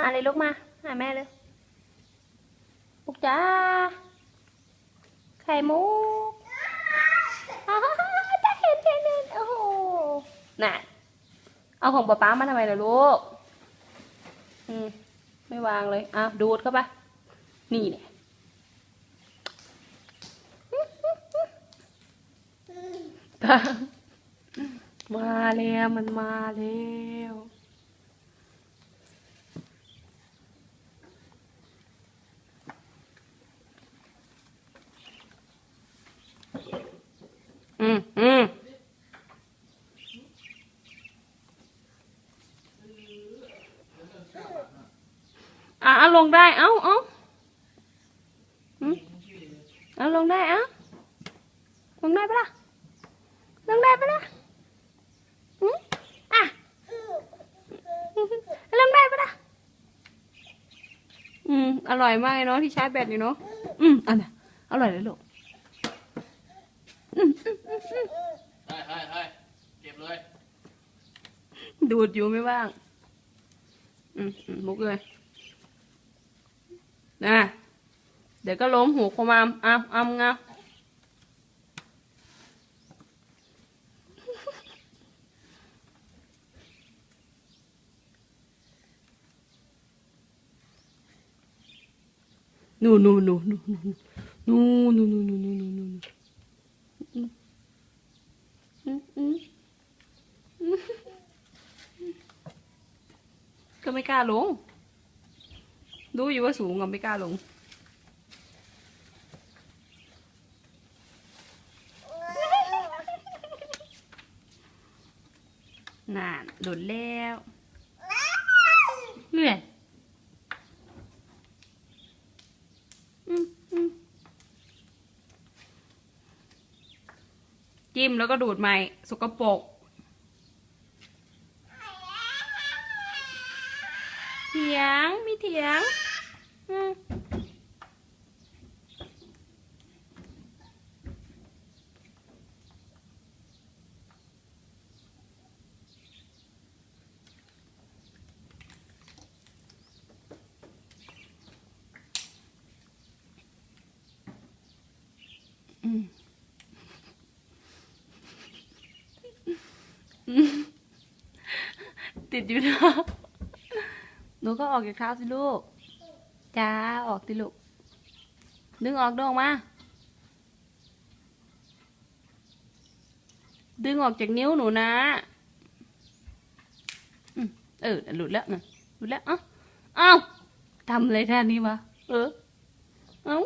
มาเลยลูกมาหาแม่เลยลูกจ้าไข่มุกอ้าวจะเห็นเห็นเห็นโอ้โหน่ะเอาของป๊าป๊ามาทำไมล่ะลูกอืมไม่วางเลยอะดูดเข้าไปนี่เนี่ยมาแล้วมันมาแล้ว อืมอืมอะเอาลงได้ เอ้าเอ้าอืมเอาลงได้เอ้าลงได้ปะล่ะ ลงได้ปะล่ะอืมอะลงได้ปะล่ะ อืม อร่อยมากเลยเนาะที่ชาร์จแบตอยู่เนาะ อืมอันน่ะอร่อยเลยลูก เฮ้ยเฮ้ยเฮ้ยเก็บเลยดูดอยู่ไม่ว่างอืมอืมมุกเลยนะเดี๋ยวก็ล้มหูคมามอ้ามอ้ามงานูนูนูนูนูนูนูนูนูนูนูนูนูอืมอืมอืมอืม ก็ไม่กล้าลงรู้อยู่ว่าสูงก็ไม่กล้าลง น่าหลุดแล้วเหนื่อยอืมอืม จิ้มแล้วก็ดูดใหม่สกปรกเถียงมีเถียงอืมอืมอืม ติดอยู่นะหนูก็ออกจากเท้าสิลูก จ้า ออกสิลูก ดึงออกดึงออกมา ดึงออกจากนิ้วหนูนะอืมเออ หลุดแล้วนะหลุดแล้วเอ้าเอ้าทำอะไรท่านี้วะ เออ เอ้า